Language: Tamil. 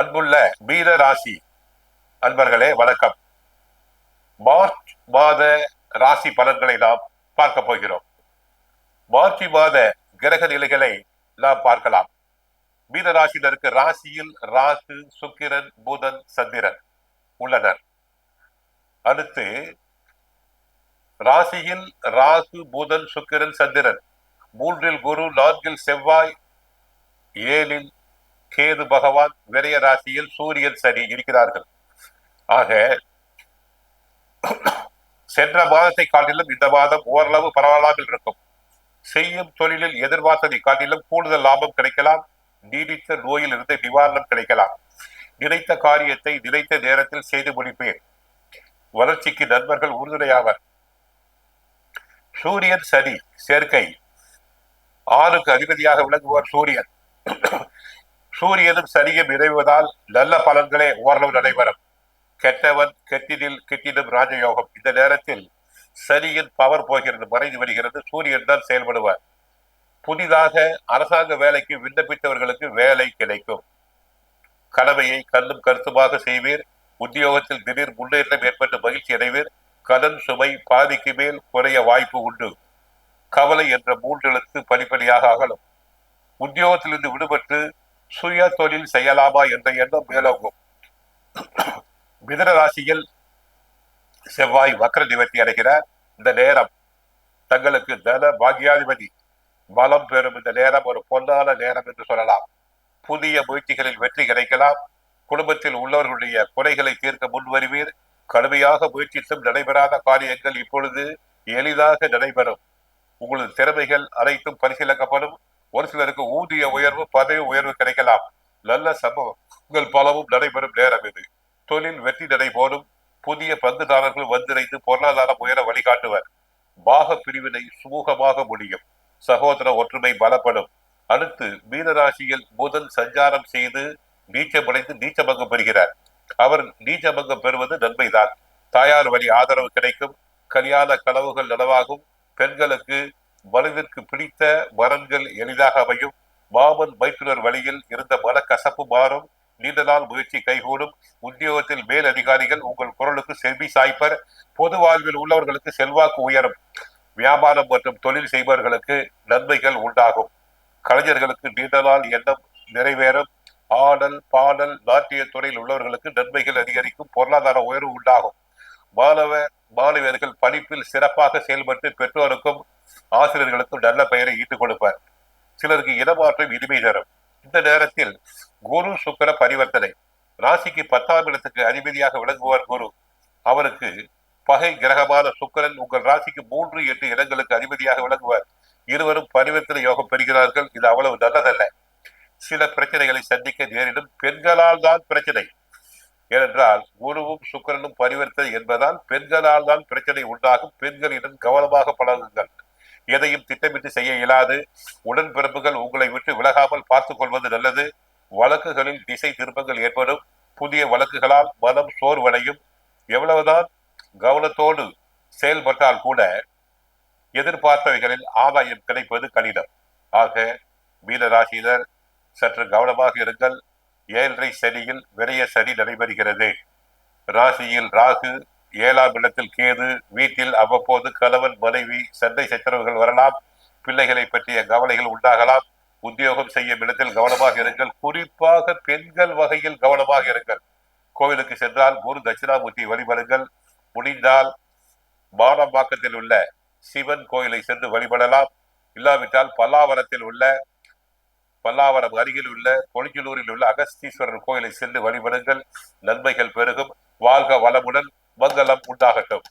அன்புள்ள மீன ராசி அன்பர்களே வணக்கம். மார்ச் மாத ராசி பலன்களை நாம் பார்க்க போகிறோம். மார்ச் மாத கிரக நிலைகளை நாம் பார்க்கலாம். மீன ராசியினருக்கு ராசியில் ராகு சுக்கிரன் புதன் சந்திரன் உள்ளனர். அடுத்து ராசியில் ராகு புதன் சுக்கிரன் சந்திரன். மூன்றில் குரு நான்கில் செவ்வாய் ஏழில் கேது பகவான் விரைய ராசியில் சூரியன் சரி இருக்கிறார்கள். ஆக சென்ற மாதத்தை காட்டிலும் இந்த மாதம் ஓரளவு பரவாயில்லாமல் இருக்கும். செய்யும் தொழிலில் எதிர்பார்த்ததை காட்டிலும் கூடுதல் லாபம் கிடைக்கலாம். நீடித்த நோயில் இருந்து நிவாரணம் கிடைக்கலாம். நினைத்த காரியத்தை நினைத்த நேரத்தில் செய்து முடிப்பேன். வளர்ச்சிக்கு நண்பர்கள் உறுதுணையாவர். சூரியன் சனி சேர்க்கை. ஆணுக்கு அதிபதியாக விளங்குவார் சூரியன். சூரியனும் சனியும் இணைவதால் நல்ல பலன்களே ஓரளவு நடைபெறும். கெட்டவன் கெட்டினில் கெட்டினும் ராஜயோகம். இந்த நேரத்தில் சனியின் பவர் போகிறது மறைந்து வருகிறது சூரியன் தான் செயல்படுவார். புதிதாக அரசாங்க வேலைக்கு விண்ணப்பித்தவர்களுக்கு வேலை கிடைக்கும். கடமையை கண்ணும் கருத்துமாக செய்வீர். உத்தியோகத்தில் திடீர் முன்னேற்றம் ஏற்பட்டு மகிழ்ச்சி அடைவீர். கடன் சுமை பாதிக்கு மேல் குறைய வாய்ப்பு உண்டு. கவலை என்ற மூன்றெழுத்து படிப்படியாக அகலும். உத்தியோகத்திலிருந்து விடுபட்டு சுய தொழில் செய்யலாமா என்ற எண்ணம் மேலோங்கும். மிதன ராசியில் செவ்வாய் வக்கர நிவர்த்தி அடைகிற இந்த நேரம் தங்களுக்கு தன பாகியாதிபதி பலம் பெறும். இந்த நேரம் ஒரு பொன்னான நேரம் என்று சொல்லலாம். புதிய முயற்சிகளில் வெற்றி கிடைக்கலாம். குடும்பத்தில் உள்ளவர்களுடைய குறைகளை தீர்க்க முன்வருவீர் கடுமையாக முயற்சித்தும் நடைபெறாத காரியங்கள் இப்பொழுது எளிதாக நடைபெறும். உங்களது திறமைகள் அனைத்தும் பரிசீலிக்கப்படும். ஒரு சிலருக்கு ஊதிய உயர்வு பதவி உயர்வு கிடைக்கலாம். நல்ல சம்பவங்கள் பலவும் நடைபெறும் நேரம் இது. தொழில் வெற்றி நடைபோடும் புதிய பங்குதாரர்கள் வந்திணைந்து பொருளாதாரம் உயர வழிகாட்டுவர். பாக பிரிவினை சுமூகமாக முடியும். சகோதர ஒற்றுமை பலப்படும். அடுத்து மீனராசியில் புதன் சஞ்சாரம் செய்து நீச்சமடைந்து நீச்சபங்கம் பெறுகிறார். அவர் நீச்சபங்கம் பெறுவது நன்மைதான். தாயார் வழி ஆதரவு கிடைக்கும். கல்யாண கனவுகள் நனவாகும். பெண்களுக்கு மனதிற்கு பிடித்த மரங்கள் எளிதாக அமையும். மாமன் மைத்துனர் வழியில் இருந்த மனக்கசப்பு மாறும். நீண்ட நாள் முயற்சி கைகூடும். உத்தியோகத்தில் மேல் அதிகாரிகள் உங்கள் குரலுக்கு செவி சாய்ப்பர். பொது வாழ்வில் உள்ளவர்களுக்கு செல்வாக்கு உயரும். வியாபாரம் மற்றும் தொழில் செய்பவர்களுக்கு நன்மைகள் உண்டாகும். கலைஞர்களுக்கு நீண்ட நாள் எண்ணம் நிறைவேறும். ஆடல் பாடல் நாட்டிய துறையில் உள்ளவர்களுக்கு நன்மைகள் அதிகரிக்கும். பொருளாதார உயர்வு உண்டாகும். மாணவ மாணவியர்கள் படிப்பில் சிறப்பாக செயல்பட்டு பெற்றோருக்கும் ஆசிரியர்களுக்கும் நல்ல பெயரை ஈட்டுக் கொடுப்பார். சிலருக்கு இடமாற்றம் இனிமை தரும். இந்த நேரத்தில் குரு சுக்கர பரிவர்த்தனை. ராசிக்கு பத்தாம் இடத்துக்கு அதிபதியாக விளங்குவார் குரு. அவருக்கு பகை கிரகமான சுக்கரன் உங்கள் ராசிக்கு மூன்று எட்டு இடங்களுக்கு அதிபதியாக விளங்குவார். இருவரும் பரிவர்த்தனை யோகம் பெறுகிறார்கள். இது அவ்வளவு நல்லதல்ல. சில பிரச்சனைகளை சந்திக்க நேரிடும். பெண்களால் தான் பிரச்சனை. ஏனென்றால் குருவும் சுக்கரனும் பரிவர்த்தனை என்பதால் பெண்களால் தான் பிரச்சனை உண்டாகும். பெண்களிடம் கவனமாக பழகுங்கள். எதையும் திட்டமிட்டு செய்ய இயலாது. உடன்பிறப்புகள் உங்களை விட்டு விலகாமல் பார்த்துக் கொள்வது நல்லது. வழக்குகளில் திசை திருப்பங்கள் ஏற்படும். புதிய வழக்குகளால் மனம் சோர்வடையும். எவ்வளவுதான் கவனத்தோடு செயல்பட்டால் கூட எதிர்பார்த்தவைகளில் ஆதாயம் கிடைப்பது கடினம். ஆக மீனராசியினர் சற்று கவனமாக இருங்கள். ஏழரை சனியில் விரைய சனி நடைபெறுகிறது. ராசியில் ராகு ஏழாம் இடத்தில் கேது வீட்டில் அவ்வப்போது கணவன் மனைவி சண்டை சச்சரவுகள் வரலாம். பிள்ளைகளை பற்றிய கவலைகள் உண்டாகலாம். உத்தியோகம் செய்யும் இடத்தில் கவனமாக இருங்கள். குறிப்பாக பெண்கள் வகையில் கவனமாக இருங்கள். கோவிலுக்கு சென்றால் குரு தட்சிணாமூர்த்தி வழிபடுங்கள். முடிந்தால் மானம்பாக்கத்தில் உள்ள சிவன் கோயிலை சென்று வழிபடலாம். இல்லாவிட்டால் பல்லாவரத்தில் உள்ள பல்லாவரம் அருகில் உள்ள கொழிஞ்சலூரில் உள்ள அகஸ்தீஸ்வரர் கோயிலை சென்று வழிபடுங்கள். நன்மைகள் பெருகும். வாழ்க வளமுடன். மங்களம் உண்டாகட்டும்.